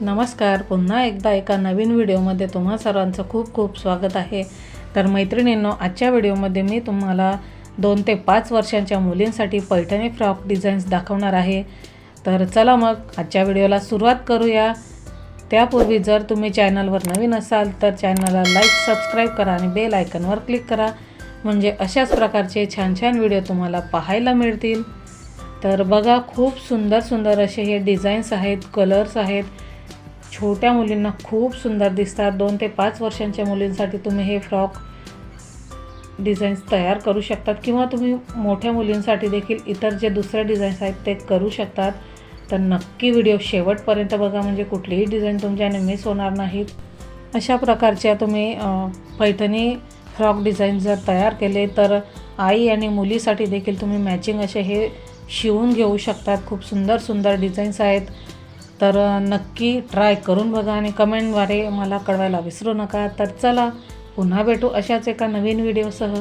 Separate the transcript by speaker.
Speaker 1: नमस्कार. पुन्हा एकदा एका नवीन व्हिडिओमध्ये तुम्हा सर्वांचं खूप खूप स्वागत आहे. तर मैत्रिणींनो आजच्या व्हिडिओमध्ये मी तुम्हाला दोन ते पाच वर्षांच्या मुलींसाठी पैठणी फ्रॉक डिझाईन्स दाखवणार आहे. तर चला मग आजच्या व्हिडिओला सुरुवात करूया. त्यापूर्वी जर तुम्ही चॅनलवर नवीन असाल तर चॅनलला लाईक सबस्क्राईब करा आणि बेल आयकनवर क्लिक करा. म्हणजे अशाच प्रकारचे छान छान व्हिडिओ तुम्हाला पाहायला मिळतील. तर बघा खूप सुंदर सुंदर असे हे डिझाईन्स आहेत कलर्स आहेत. छोट्या मुलींना खूप सुंदर दिसतात. दोन ते पाच वर्षांच्या मुलींसाठी तुम्ही हे फ्रॉक डिझाईन्स तयार करू शकतात किंवा तुम्ही मोठ्या मुलींसाठी देखील इतर जे दुसरे डिझाईन्स आहेत ते करू शकतात. तर नक्की व्हिडिओ शेवटपर्यंत बघा म्हणजे कुठलीही डिझाईन तुमच्याने मिस होणार नाहीत अशा प्रकारच्या तुम्ही पैठणी फ्रॉक डिझाईन जर तयार केले तर आई आणि मुलीसाठी देखील तुम्ही मॅचिंग असे हे शिवून घेऊ शकतात. खूप सुंदर सुंदर डिझाईन्स आहेत. तर नक्की ट्राय करून बघा आणि कमेंटद्वारे मला कळवायला विसरू नका. तर चला पुन्हा भेटू अशाच एका नवीन व्हिडिओसह.